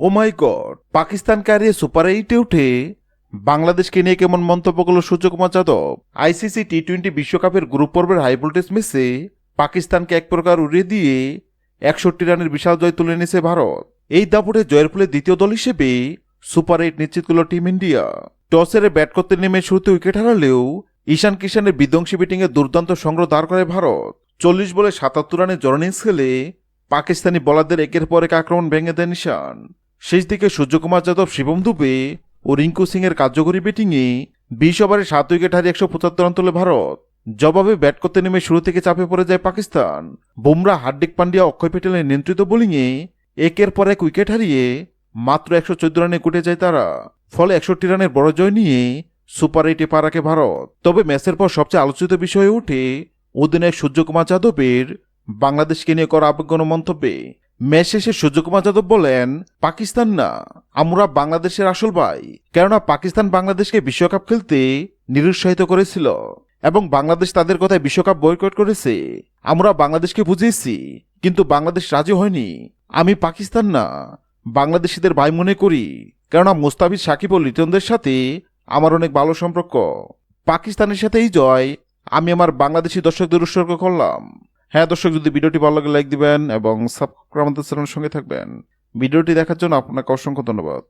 O my god পাকিস্তানকে হারিয়ে super এইটে উঠে। বাংলাদেশকে নিয়ে কেমন মন্তব্য করল Suryakumar Yadav ICC T twenty বিশ্বকাপের গ্রুপ পর্বের হাই ভোল্টেজ পাকিস্তানকে এক প্রকার উড়িয়ে দিয়ে একষট্টি রানের বিশাল জয় তুলে নিয়েছে ভারত। এই দাপটে জয়ের ফলে দ্বিতীয় দল হিসেবে সুপার এইট নিশ্চিত করল টিম ইন্ডিয়া। টসের ব্যাট করতে নেমে শুরুতে উইকেট হারালেও ঈশান কিষানের বিধ্বংসী ব্যাটিংয়ে দুর্দান্ত সংগ্রহ দাঁড় করে ভারত। চল্লিশ বলে সাতাত্তর রানের জরনিংস খেলে পাকিস্তানি বলারদের একের পর এক আক্রমণ ভেঙে দেন ঈশান। শেষ দিকে সূর্যকুমার যাদব, শিবম দুবে ও রিঙ্কু সিং এর কার্যকরী ব্যাটিংয়ে বিশ ওভারে সাত উইকেট হারিয়ে একশো পঁচাত্তর রান তোলে ভারত। জবাবে ব্যাট করতে নেমে শুরু থেকে চাপে পড়ে যায় পাকিস্তান। বুমরা, হার্দিক পান্ডিয়া, অক্ষয় প্যাটেলের নিয়ন্ত্রিত বোলিংয়ে একের পর এক উইকেট হারিয়ে মাত্র একশো চোদ্দ রানে কুটে যায় তারা। ফলে একষট্টি রানের বড় জয় নিয়ে সুপার এইটে পা রাখে ভারত। তবে ম্যাচের পর সবচেয়ে আলোচিত বিষয় ওঠে অধিনায়ক সূর্যকুমার যাদবের বাংলাদেশকে নিয়ে করা আবেগণ মন্তব্যে। ম্যাচ শেষে সূর্যকুমার যাদব বলেন, পাকিস্তান না, আমরা বাংলাদেশের আসল ভাই। কেননা পাকিস্তান বাংলাদেশকে বিশ্বকাপ খেলতে নিরুৎসাহিত করেছিল এবং বাংলাদেশ তাদের কথায় বিশ্বকাপ বয়কট করেছে। আমরা বাংলাদেশকে বুঝিয়েছি, কিন্তু বাংলাদেশ রাজি হয়নি। আমি পাকিস্তান না, বাংলাদেশিদের ভাই মনে করি, কেননা মুস্তাফিজ, সাকিব ও লিটনদের সাথে আমার অনেক ভালো সম্পর্ক। পাকিস্তানের সাথে এই জয় আমি আমার বাংলাদেশি দর্শকদের উৎসর্গ করলাম। হ্যাঁ দর্শক, যদি ভিডিওটি ভালো লাগে, লাইক দিবেন এবং সাবস্ক্রাইব আমাদের চ্যানেলের সঙ্গে থাকবেন। ভিডিওটি দেখার জন্য আপনাকে অসংখ্য ধন্যবাদ।